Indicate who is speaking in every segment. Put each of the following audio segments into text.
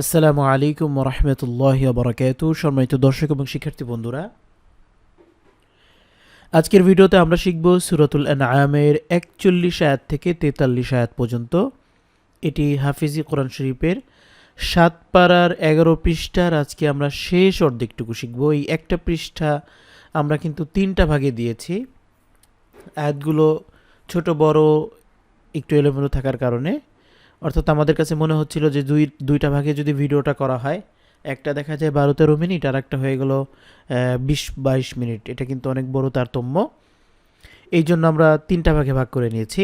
Speaker 1: আসসালামু আলাইকুম রহমতুল্লাহ বরকাত সম্মানিত দর্শক এবং শিক্ষার্থী বন্ধুরা, আজকের ভিডিওতে আমরা শিখব সুরাতুল আনআমের একচল্লিশ আয়াত থেকে তেতাল্লিশ আয়াত পর্যন্ত। এটি হাফিজি কোরআন শরীফের সাত পাড়ার এগারো পৃষ্ঠার। আজকে আমরা শেষ অর্ধেকটুকু শিখব। এই একটা পৃষ্ঠা আমরা কিন্তু তিনটা ভাগে দিয়েছি। আয়াতগুলো ছোট, বড়, একটু এলোমেলো থাকার কারণে। অর্থাৎ আমাদের কাছে মনে হচ্ছিল যে দুই, দুইটা ভাগে যদি ভিডিওটা করা হয়, একটা দেখা যায় বারো তেরো মিনিট আর একটা হয়ে গেল বিশ, বাইশ মিনিট। এটা কিন্তু অনেক বড় তারতম্য। এই জন্য আমরা তিনটা ভাগে ভাগ করে নিয়েছি।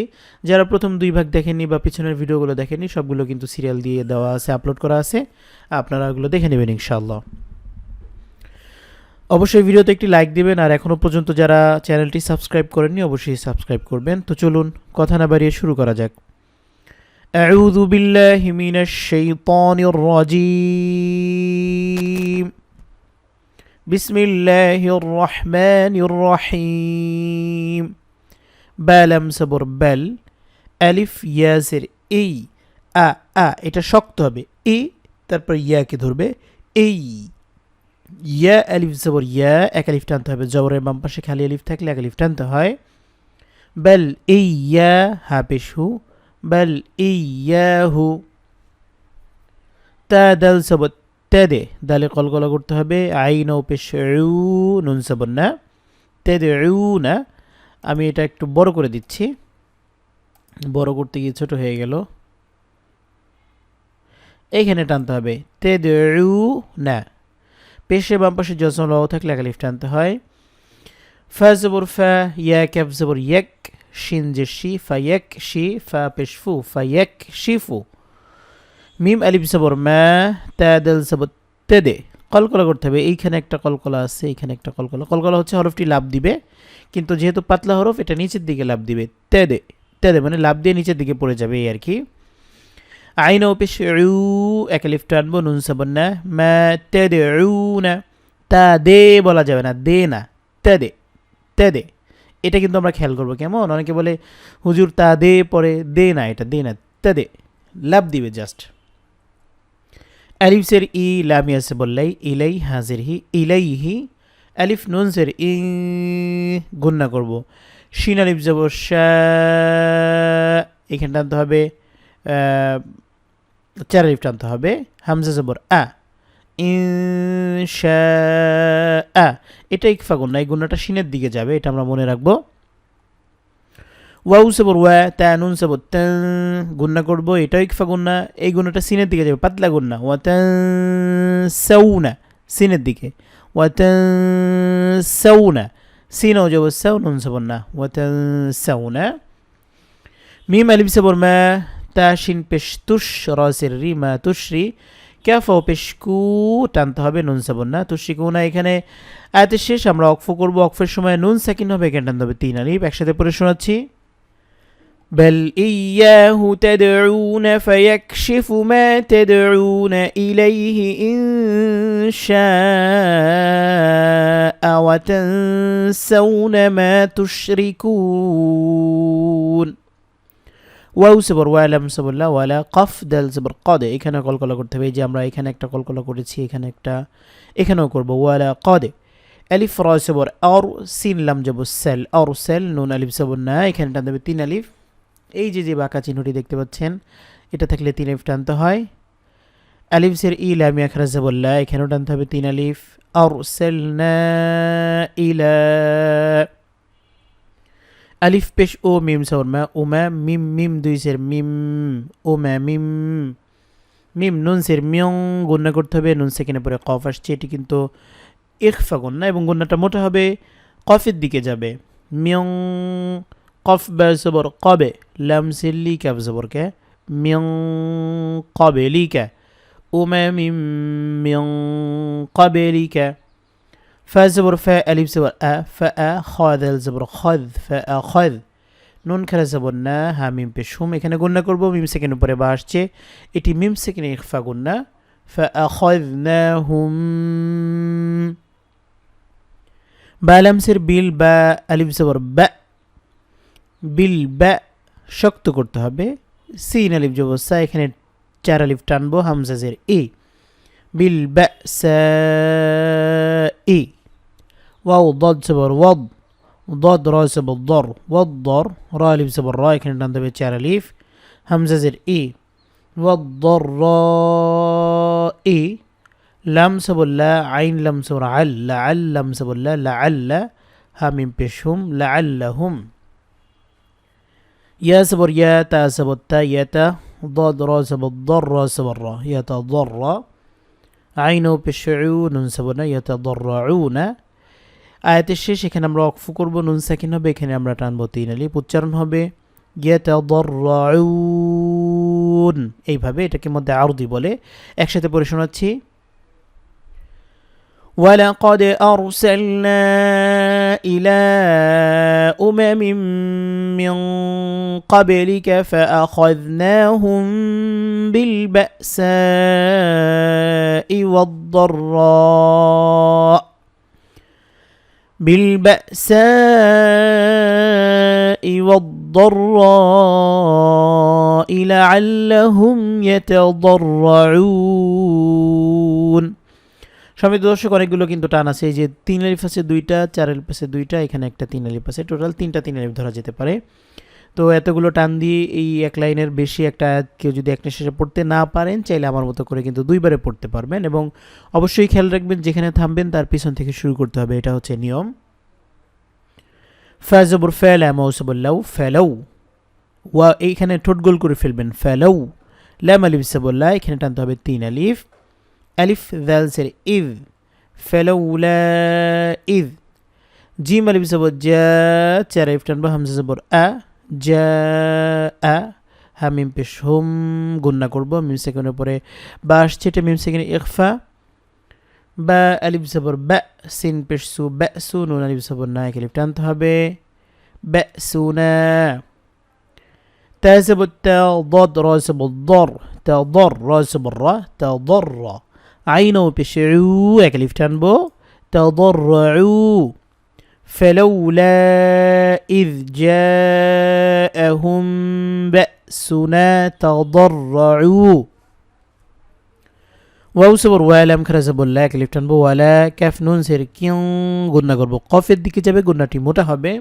Speaker 1: যারা প্রথম দুই ভাগ দেখেনি বা পিছনের ভিডিওগুলো দেখেনি সবগুলো কিন্তু সিরিয়াল দিয়ে দেওয়া আছে, আপলোড করা আছে। আপনারা ওগুলো দেখে নেবেন ইনশাল্লাহ অবশ্যই ভিডিওতে একটি লাইক দিবেন আর এখনও পর্যন্ত যারা চ্যানেলটি সাবস্ক্রাইব করেননি, অবশ্যই সাবস্ক্রাইব করবেন। তো চলুন, কথা না বাড়িয়ে শুরু করা যাক। أعوذ بالله من الشيطان الرجيم بسم الله الرحمن الرحيم বালাম সবর বেল আলিফ ইয়াসের এই আ আ এটা শক্ত হবে এ তারপর ইয়াকে ধরবে এই ইয়া আলিফ জবর ইয়া এক আলিফ টানতে হবে জবরের বাম পাশে খালি আলিফ থাকলে এক আলিফ টানতে হয় বেল এই ইয়া হা পেশু بل إياه তা দাল সবত তেদে দালে কলকলা করতে হবে আইন ও পেশ নুন সবন না তেদে না আমি এটা একটু বড় করে দিচ্ছি বড় করতে গিয়ে ছোট হয়ে গেল এইখানে টানতে হবে তেদে না পেশে বাম পাশে যজন লও থাকলে একালিফ টানতে হয় ফা জবর ফা ইয়া ক্যাপ জবর ইয়েক শিন যে শি ফাইয়েক শি ফা পেশ ফু ফাইয়েক শিফু মিম আলিফ সবর ম্যা ত্যাদেল সবর তেদে কলকলা করতে হবে, এইখানে একটা কলকলা আছে, এইখানে একটা কলকলা। কলকলা হচ্ছে হরফটি লাভ দিবে, কিন্তু যেহেতু পাতলা হরফ, এটা নিচের দিকে লাভ দিবে। তেদে তেদে মানে লাভ দিয়ে নিচের দিকে পড়ে যাবে এই আর কি। আইন ও পেশ রু এক লিফ টানবো, নুন সাবন না ম্যা তেদে রু না তা দে বলা যাবে না, দে না, তেদে তেদে। এটা কিন্তু আমরা খেয়াল করব, কেমন? অনেকে বলে, হুজুর তা দে, পরে দে না, এটা দে না, তা দে। লাভ দিবে জাস্ট অ্যালিফসের ই লামিয়াসে বললাই, ইলাই হাজির হি, ইলাই হি। অ্যালিফ নুনসের ই গুন্না করব। শিন আলিফ যাব এখানে টানতে হবে চার আলিফ টানতে হবে, হামজা জবর আ। ইনশা এটা ইকফা গুন্না এই গুন্নাটা শিনের দিকে যাবে, এটা আমরা মনে রাখব। ওয়াউ সেবর ওয়া, তা নুন সেবর গুন্না করব, এটাও ইকফা গুন্না এই গুন্নাটা সিনের দিকে যাবে, পাতলা গুন্না ওয়া সৌনা সিনের দিকে। ওয়া সৌনা সিনও যাব সাউ, নুন সেবর না। ওয়া সৌনা মিম আলিফ সেবর মা, তা শিন পেশ তুষ রসের রি মা তুশ্রী ক্যাফ ও পেশকু টানতে হবে নুন সাবন না তো শিখু না এখানে আয়াতের শেষ আমরা অক্ফ করব অক্ফের সময় নুন সেকেন্ড হবে এখানে টানতে হবে তিন আলিফ একসাথে পড়ে শোনাচ্ছি بل إياه تدعون فيكشف ما تدعون إليه إن شاء وتنسون ما تشركون ওয়াউ সবর ওয়ালাম সবল্লা ওয়ালা কফ দাল সবর কদে। এখানে কলকলা করতে হবে। যে আমরা এখানে একটা কলকলা করেছি, এখানে একটা, এখানেও করব। ওয়ালা কদে। আলিফ রয় সবর আর সিন, লাম যাব সেল। আর সেল, নুন, আলিফ সবর না। এখানে টানতে হবে তিন আলিফ। এই যে যে বাঁকা চিহ্নটি দেখতে পাচ্ছেন, এটা থাকলে তিন আলিফ টানতে হয়। আলিফসের ই লামিয়া খারাজ বললা এখানেও টানতে হবে তিন আলিফ। আর সেল, না ইলা আলিফ পেশ ও মিম সর মা উমা মিম মিম দুই সের মিম ও উমা মিম মিম নুন সের মিয়ং গুন্না করতে হবে নুন সেকেন্ডে পরে কফ আসছে এটি কিন্তু ইকফা গুন্না এবং গুন্নাটা মোটা হবে কফের দিকে যাবে মিয়ং কফ সবর কবে লাম সিল্লি ক্যাব সবরকে মিয়ং কবে লি লিকা উমা মিম মিয়ং কবে ফ্যা জবর ফ্যা আলিফ জবর আ ফ্যা আ খদ আল জবর খদ ফ্যা আ নুন খেলা জবর না হা মিম পে সুম এখানে গুন্না করব। মিম সেকেন্ড উপরে বা আসছে। এটি মিম সেকেন্ড ইকফা গুন্না ফ্যা আ খদ হুম বালামসের বিল বা আলিফ জবর ব্যা বিল ব্যা শক্ত করতে হবে। সিন আলিফ জবর সা এখানে চার আলিফ টানবো। হামজাজের এ। বিল ব্যা সা واو الضاد سبر وض ضاد را سبر الضر. والضر را لب سبر الراء كن عندنا بيتشعر ليف همزة زر إي. والضراء لم سبر لا عين لم سبر عل لعل لم سبر لا لعل هم بشهم لعلهم يا سبر يا تا سبر تا يا تا. ضاد را سبر الضر را سبر را يتضرع عينه بشعون سبنا يتضرعون আয়াতের শেষ এখানে আমরা অক্ফ করব নুন সাকিন হবে এখানে আমরা টানবো তিন আলিফ উচ্চারণ হবে ইয়াতাদাররাউন এইভাবে এটাকে মধ্যে আরদি বলে একসাথে পড়ে শোনাচ্ছি ولقد أرسلنا إلى أمم من قبلك فأخذناهم بالبأساء والضراء بالبأساء والضراء لعلهم يتضرعون সমিত দর্শক অনেকগুলো কিন্তু টান আছে এই যে তিন আলিফ আছে দুইটা চার আলিফ আছে দুইটা এখানে একটা তিন আলিফ আছে টোটাল তিনটা তিন আলিফ ধরা যেতে পারে তো এতগুলো টান দিয়ে এই এক লাইনের বেশি একটা আয়াত কেউ যদি একটা শেষে পড়তে না পারেন, চাইলে আমার মতো করে কিন্তু দুইবারে পড়তে পারবেন এবং অবশ্যই খেয়াল রাখবেন যেখানে থামবেন তার পিছন থেকে শুরু করতে হবে। এটা হচ্ছে নিয়ম। ফাজবুর ফেল মৌসবুল্লাউ ফেলাউ। ওয়া, এইখানে ঠোঁট গোল করে ফেলবেন, ফেলাউ। ল্যাম আলিফ সাবুল্লাহ এখানে টানতে হবে তিন আলিফ। আলিফ দাল সের, ইদ। ফেলাউলা ইদ। জিম, আলিফ সাবর জা, চার আলিফ টানবো, হামজা সাবর আ। জা আ হা মিম পেশ হোম গুন্না করবো মিম সেকেন্ডের পরে বা আসছে এটা মিম সেকেন্ডে ইকফা বা আলিফ জবর বা সিন পেশ সু বা সু নুন আলিফ জবর না এক আলিফ টানতে হবে বা সু না تازب التاء ضاد راسب الضر تاء ضر راسب الراء تاء ضر عينه بشعو এক আলিফ টানবো تضرعوا فلولا إذ جاءهم بأسنا تضرعوا ওয়াউ সবর ওয়ালাম খারা জবল্লা এক লিফ টানবো ওয়ালা ক্যাফ নুন সের কিউ গুন্না করবো কফের দিকে যাবে গুন্নাটি মোটা হবে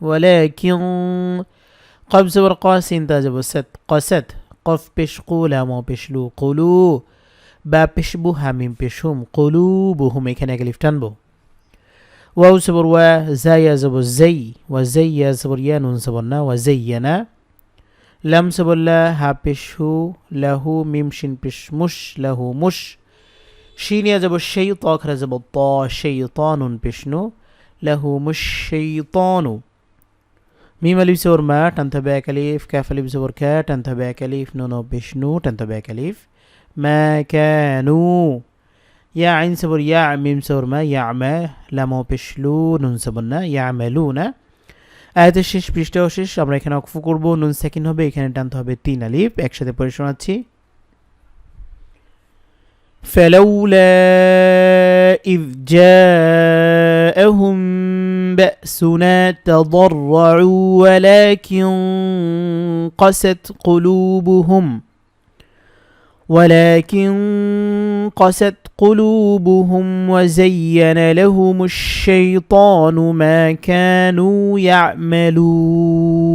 Speaker 1: ওয়ালা কিউ কফ সবর কসিন তা যাবো সেত কসেত কফ পেশ কুলাম পেশলু কুলু বা পেশবু হামিম পেশুম কুলু বুহুম এখানে এক লিফ টানবো ওয়াউ সবর ওয়া জাইয়া যাব জাই ওয়া জাইয়া সবর ইয়া নুন সবর না ওয়া জাইয়ানা লাম সবল্লা হা পেশু লাহু মিম শিন পেশ মুশ লাহু মুশ শিনিয়া যাব সেই ত খারা যাব ত সেই তনুন পেশনু লাহু মুশ সেই তনু মিম আলিফ সবর মা টানতে হবে এক আলিফ ক্যাফ আলিফ সবর খ্যা টানতে হবে এক আলিফ নুন ইয়া আইন সবর ইয়া মিম সবর মা ইয়া আমা লামো পেশলু নুন সবর না ইয়া আমালু না আয়াতের শেষ পৃষ্ঠাও শেষ আমরা এখানে অক্ফু করবো নুন সেকেন্ড হবে এখানে টানতে হবে তিন আলিফ একসাথে পড়ে শোনাচ্ছি فلولا إذ جاءهم بأسنا تضرعوا ولكن قست قلوبهم ولكن قست قلوبهم وزين لهم الشيطان ما كانوا يعملون.